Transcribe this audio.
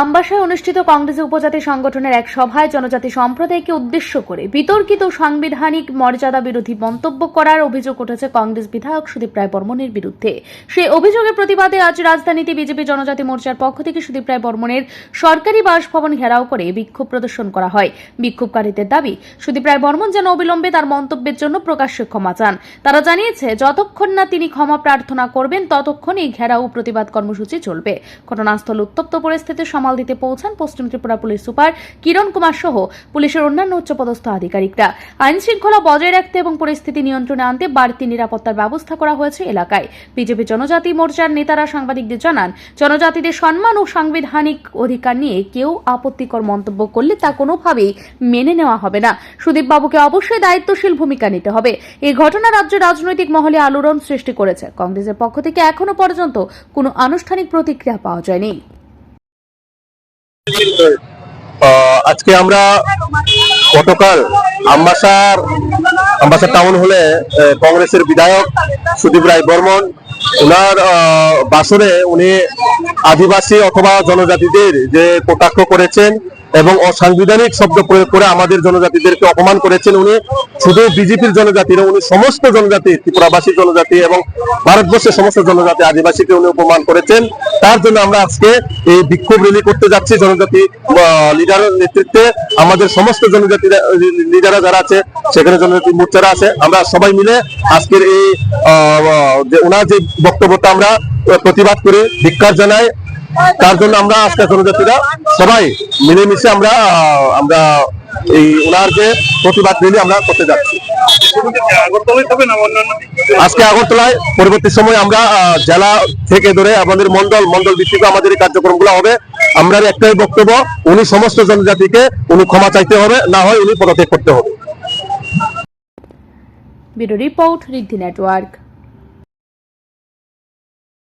আমবাসায় অনুষ্ঠিত কংগ্রেস উপজাতি সংগঠনের এক সভায় জনজাতি সম্প্রদায়কে উদ্দেশ্য করে বিতর্কিত সাংবিধানিক মর্যাদা বিরোধী মন্তব্য করার অভিযোগ উঠেছে কংগ্রেস বিধায়ক সুদীপ রায় বর্মনের বিরুদ্ধে। সেই অভিযোগের প্রতিবাদে আজ রাজধানীতে বিজেপি জনজাতি মোর্চার পক্ষ থেকে সুদীপ রায় বর্মনের সরকারি বাসভবন ঘেরাও করে বিক্ষোভ প্রদর্শন করা হয়। বিক্ষোভকারীদের দাবি, সুদীপ রায় বর্মন যেন অবিলম্বে তার মন্তব্যের জন্য প্রকাশ্যে ক্ষমা চান। তারা জানিয়েছে, যতক্ষণ না তিনি ক্ষমা প্রার্থনা করবেন, ততক্ষণ এই ঘেরাও প্রতিবাদ কর্মসূচি চলবে। ঘটনাস্থল উত্তপ্ত পরিস্থিতি সামাল দিতে পৌঁছান পশ্চিম ত্রিপুরা পুলিশ সুপার কিরণ কুমার সহ পুলিশের অন্যান্য উচ্চপদস্থ আধিকারিকরা। আইন শৃঙ্খলা বজায় রাখতে এবং পরিস্থিতি নিয়ন্ত্রণে আনতে বাড়তি নিরাপত্তার ব্যবস্থা করা হয়েছে এলাকায়। বিজেপি জনজাতি মোর্চার নেতারা সাংবাদিকদের জানান, জনজাতিদের সম্মান ও সাংবিধানিক অধিকার নিয়ে কেউ আপত্তিকর মন্তব্য করলে তা কোনোভাবেই মেনে নেওয়া হবে না। সুদীপ বাবুকে অবশ্যই দায়িত্বশীল ভূমিকা নিতে হবে। এই ঘটনা রাজ্য রাজনৈতিক মহলে আলোড়ন সৃষ্টি করেছে। কংগ্রেসের পক্ষ থেকে এখনও পর্যন্ত কোনো আনুষ্ঠানিক প্রতিক্রিয়া পাওয়া যায়নি। আজকে আমরা গতকাল আম্বাসার আমবাসা টাউন হলে কংগ্রেসের বিধায়ক সুদীপ রায় বর্মন ওনার বাসরে উনি আদিবাসী অথবা জনজাতিদের যে কটাক্ষ করেছেন এবং অসাংবিধানিক শব্দ প্রয়োগ করে আমাদের জনজাতিদেরকে অপমান করেছেন উনি। শুধু বিজেপির জনজাতি না, উনি সমস্ত জনজাতি ত্রিপুরাবাসী জনজাতি এবং ভারতবর্ষের সমস্ত জনজাতি আদিবাসীকে উনি অপমান করেছেন। তার জন্য আমরা আজকে এই বিক্ষোভ র্যালি করতে যাচ্ছি। জনজাতি লিডারের নেতৃত্বে আমাদের সমস্ত জনজাতি লিডাররা যারা আছে সেখানে জনজাতি মোর্চারা আছে। আমরা সবাই মিলে আজকের এই ওনার যে বক্তব্যটা আমরা প্রতিবাদ করে ধিক্কার জানাই। তার জন্য আমরা আজকে জনজাতিরা সবাই মিলেমিশে আমরা আমরা এই ওনার যে প্রতিবাদ র্যালি আমরা করতে যাচ্ছি। আজকে আগরতলায় পরবর্তী সময় আমরা জেলা থেকে ধরে আমাদের মন্ডল মন্ডল ভিত্তিক আমাদের এই কার্যক্রমগুলো হবে। আমরা একটাই বক্তব্য, উনি সমস্ত জনজাতিকে, উনি ক্ষমা চাইতে হবে, না হয় উনি পদত্যাগ করতে হবে। Bureau report Riddhi network.